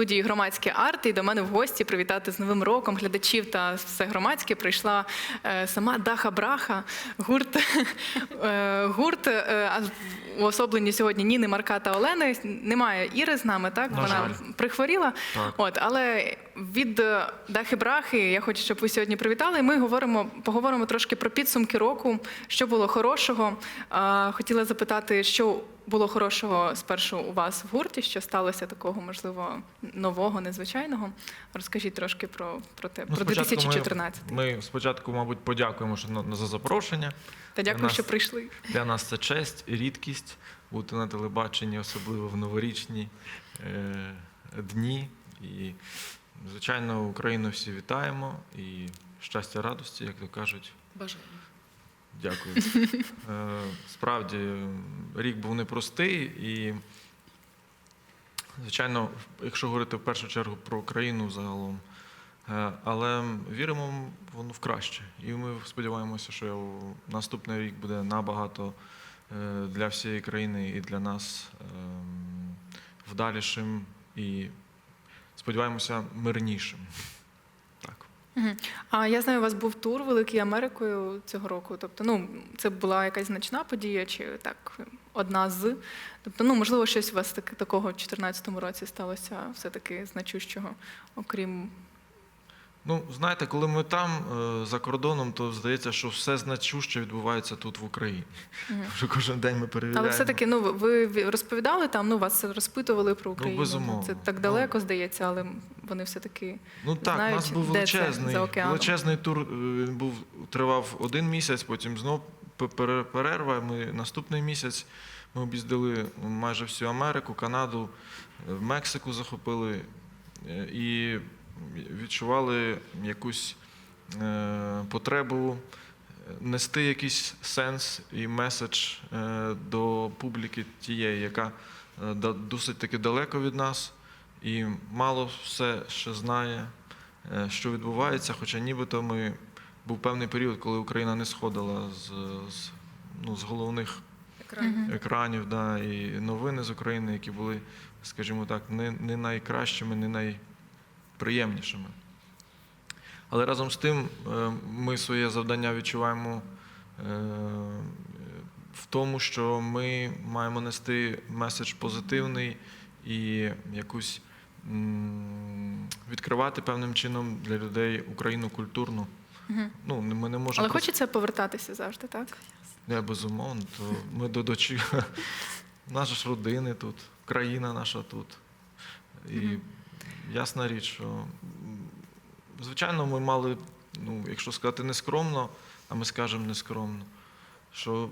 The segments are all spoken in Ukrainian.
Студії громадське арт і до мене в гості привітати з новим роком глядачів та все громадське прийшла е, сама Даха Браха, гурт, е, гурт е, а в уособленні сьогодні Ніни Марка та Олени. Немає Іри з нами, так вона жаль. прихворіла. Так. От, але від е, Дахи Брахи я хочу, щоб ви сьогодні привітали. Ми говоримо, поговоримо трошки про підсумки року, що було хорошого. Хотіла запитати, що було хорошого спершу у вас в гурті, що сталося такого, можливо, нового, незвичайного. Розкажіть трошки про, про те, Ну, про спочатку 2014. Ми, ми спочатку, мабуть, подякуємо що на- за запрошення. Та дякую, нас- що прийшли. Для нас це честь і рідкість бути на телебаченні, особливо в новорічні е, дні. І, звичайно, Україну всі вітаємо і щастя, радості, як то кажуть. Бажаю. Дякую. Е, Справді, рік був непростий і, звичайно, якщо говорити в першу чергу про Україну загалом, е, але віримо воно в краще. І ми сподіваємося, що наступний рік буде набагато е, для всієї країни і для нас ем, вдалішим і сподіваємося мирнішим. А я знаю, у вас був тур Великий Америкою цього року. Тобто, ну це була якась значна подія, чи так одна з. Тобто, ну можливо, щось у вас таки такого в 2014 році сталося, все таки значущого, окрім Ну, знаєте, коли ми там е, за кордоном, то здається, що все значуще відбувається тут в Україні. Мгм. Що кожен день ми перевіряємо. але все таки, ну ви розповідали там, ну вас розпитували про Україну. безумовно. Це так Ну. далеко здається, але вони все таки Ну так, у знають, нас був де це величезний, величезний тур. е, Він був тривав один місяць, потім знов пе- пере- перерва. Ми наступний місяць ми об'їздили майже всю Америку, Канаду, Мексику захопили е, і відчували якусь е, потребу е, нести якийсь сенс і меседж до публіки тієї, яка досить таки далеко від нас і мало все ще знає, що відбувається. Хоча нібито ми був певний період, коли Україна не сходила з, з, ну, з головних Екран. екранів, да, і новини з України, які були, скажімо так, не, не найкращими, не найприємнішими. Але разом з тим е, ми своє завдання відчуваємо е, в тому, що ми маємо нести меседж позитивний і якусь відкривати певним чином для людей Україну культурну. Ну, ми не можемо але просто- хочеться повертатися завжди, так? не, безумовно, то ми до дочі. Наша ж родини тут, країна наша тут. І Мгм. ясна річ, що звичайно, ми мали, ну, якщо сказати нескромно, а ми скажемо нескромно, що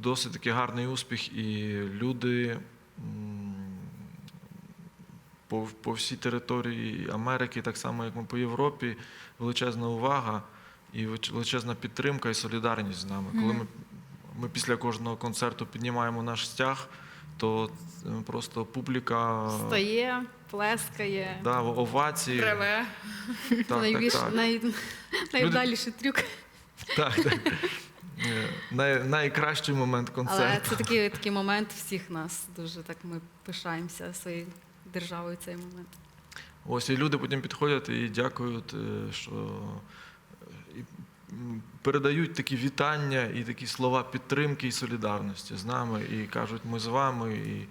досить таки гарний успіх, і люди по, по всій території Америки, так само як ми по Європі, величезна увага і величезна підтримка і солідарність з нами. Коли ми, ми після кожного концерту піднімаємо наш стяг, то е, просто публіка Стає, плескає, да, овації. реве. Так, так, Найбільш, так. Най... найвдаліший трюк. Так, так. Е, Най, найкращий момент концерту. Але це такий, такий момент всіх нас. Дуже так ми пишаємося своєю державою цей момент. Ось і люди потім підходять і дякують, е, що передають такі вітання і такі слова підтримки і солідарності з нами, і кажуть, ми з вами, і,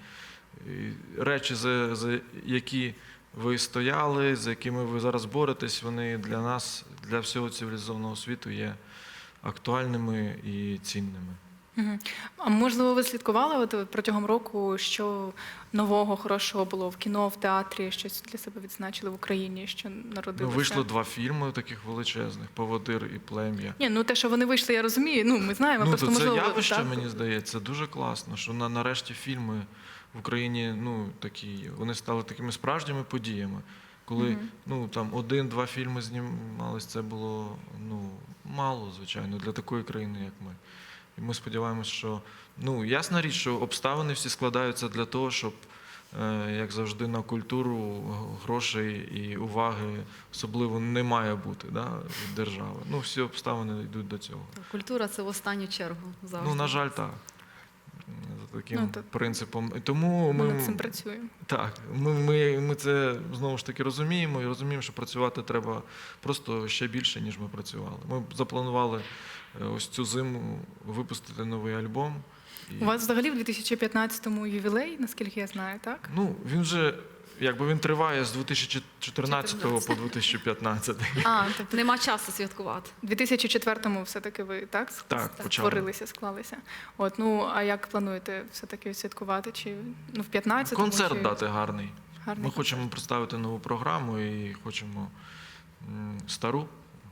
і речі, за, за які ви стояли, за якими ви зараз боретесь, вони для нас, для всього цивілізованого світу є актуальними і цінними. А можливо, ви слідкували от протягом року, що нового хорошого було в кіно, в театрі, щось для себе відзначили в Україні, що Ну, вийшло два фільми таких величезних Поводир і плем'я. Ні, ну те, що вони вийшли, я розумію. Ну ми знаємо, Ну, просто то це можливо явище, так. мені здається, дуже класно, що на, нарешті фільми в Україні ну, такі, вони стали такими справжніми подіями. Коли Мгм. ну, там один-два фільми знімались, це було ну, мало, звичайно, для такої країни, як ми. І ми сподіваємося, що ну, ясна річ, що обставини всі складаються для того, щоб, е, як завжди, на культуру грошей і уваги особливо не має бути да, від держави. Ну, всі обставини йдуть до цього. Культура це в останню чергу завжди. Ну, на жаль, так. за таким Ну, то- принципом. Тому Ми ми, над цим працюємо. так, ми, ми, ми це знову ж таки розуміємо і розуміємо, що працювати треба просто ще більше, ніж ми працювали. Ми запланували ось цю зиму випустити новий альбом. І, У вас взагалі в 2015-му ювілей, наскільки я знаю, так? Ну, він вже якби він триває з 2014 по 2015. А, тобто Нема часу святкувати. в 2004-му все-таки ви так, Так, створилися, склалися. От, ну, а як плануєте все-таки святкувати? Чи ну, в 15-му? Концерт чи... дати гарний. Гарний Ми концерт. хочемо представити нову програму і хочемо м, стару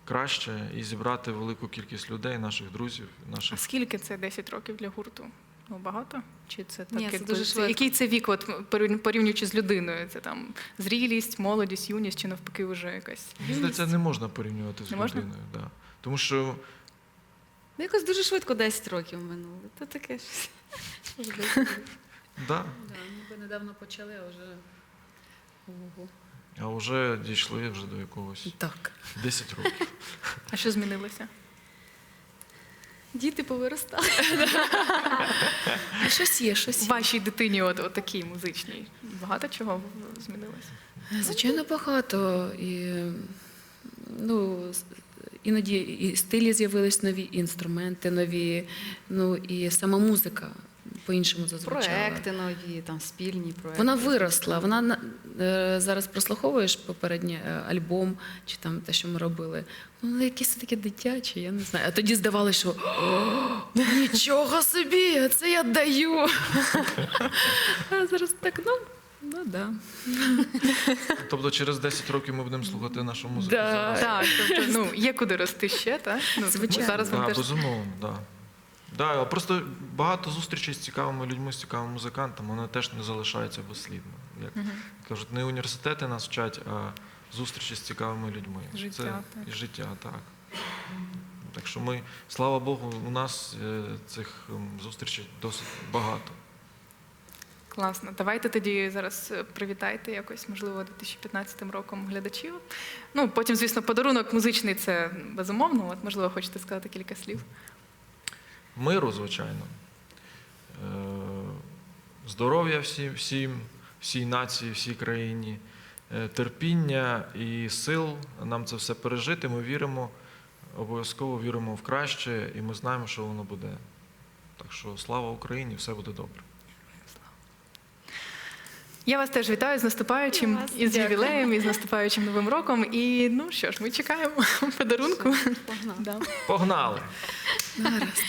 краще і зібрати велику кількість людей, наших друзів, наших... А скільки це 10 років для гурту? Ну, багато? Чи це так, Ні, це дуже швидко. Який це вік, от, порівнюючи з людиною? Це там зрілість, молодість, юність, чи навпаки вже якась. Мені здається, не можна порівнювати з Не можна? людиною. Да. Тому що Ну, якось дуже швидко 10 років минуло. Це таке щось. да, Ми недавно почали, а вже. А вже дійшли вже до якогось Так. 10 років. А що змінилося? Діти повиростали. Щось є, щось є. вашій дитині, от, от такій музичній, багато чого змінилося? Звичайно, багато. І, ну, з- іноді і стилі з'явились нові, і інструменти нові, ну і сама музика по-іншому зазвучала. Проекти нові, там спільні проекти. Вона виросла. Вона е, зараз прослуховуєш попередній е, альбом чи там те, що ми робили. Ну, якесь таке дитяче, я не знаю. А тоді здавалося, що «О, нічого собі, це я даю. А зараз так, ну, ну да. Тобто через 10 років ми будемо слухати нашу музику. Да. Так, тобто, ну, є куди рости ще, так? Ну, Звичайно. Зараз Да, теж безумовно, да. Да, просто багато зустрічей з цікавими людьми, з цікавими музикантами, вони теж не залишаються безслідно. Як Мгм. кажуть, не університети нас вчать, а зустрічі з цікавими людьми. Життя, Це так. і життя, так. Так що ми, слава Богу, у нас е, цих ем, зустрічей досить багато. класно. Давайте тоді зараз е, привітайте якось, можливо, 2015 роком глядачів. Ну, потім, звісно, подарунок музичний це безумовно. От, можливо, хочете сказати кілька слів. Миру, звичайно. Е, Здоров'я всім, всім, всій нації, всій країні, Е, терпіння і сил нам це все пережити. Ми віримо, обов'язково віримо в краще, і ми знаємо, що воно буде. Так що слава Україні, все буде добре. Я вас теж вітаю з наступаючим І вас. з Дякую. ювілеєм, і з наступаючим новим роком. І ну що ж, ми чекаємо подарунку. Погнали. Погнали! Гаразд.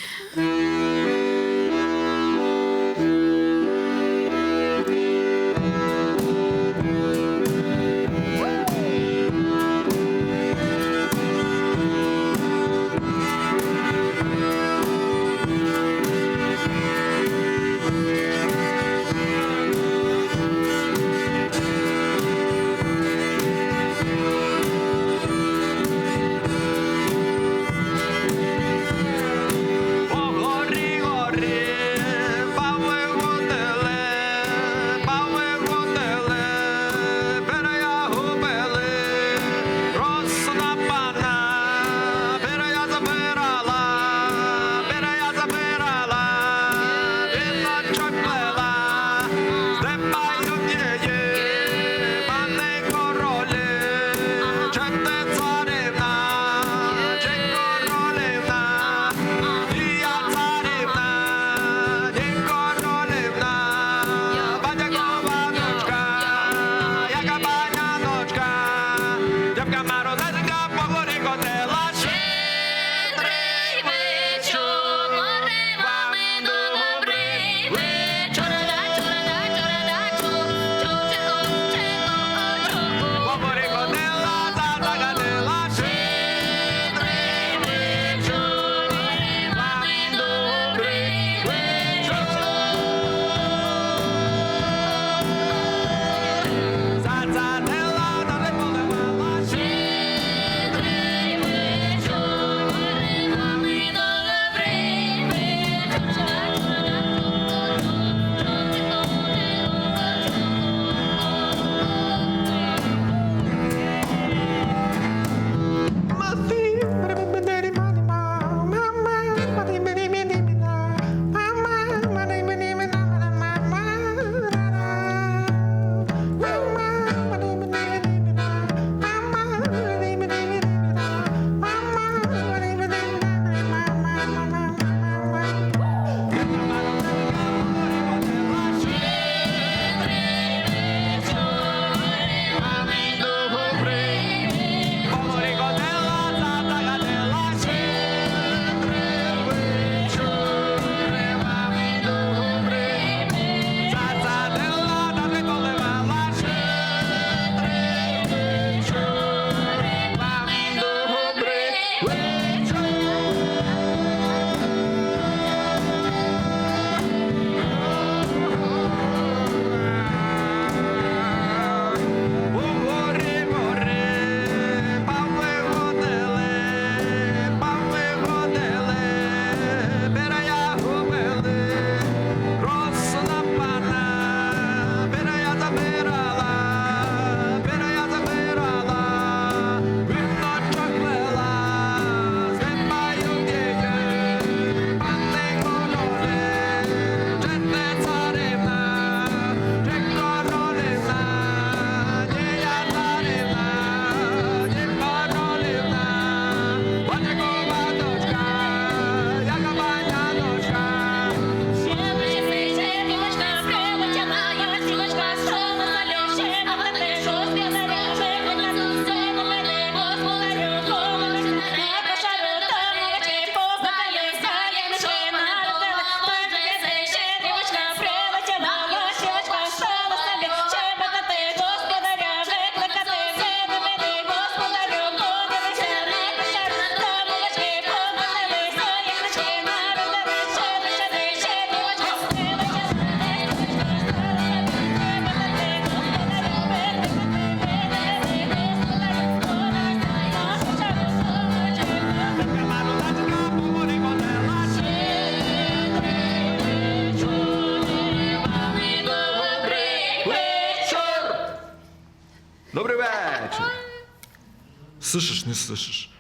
Сишиш.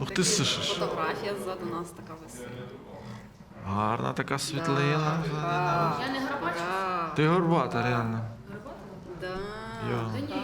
Ух ти сишиш. Фотографія ззаду нас така висить. Гарна така світлина. Я не горбачусь. Ти горбата, реально. Да. Йо. Та ні,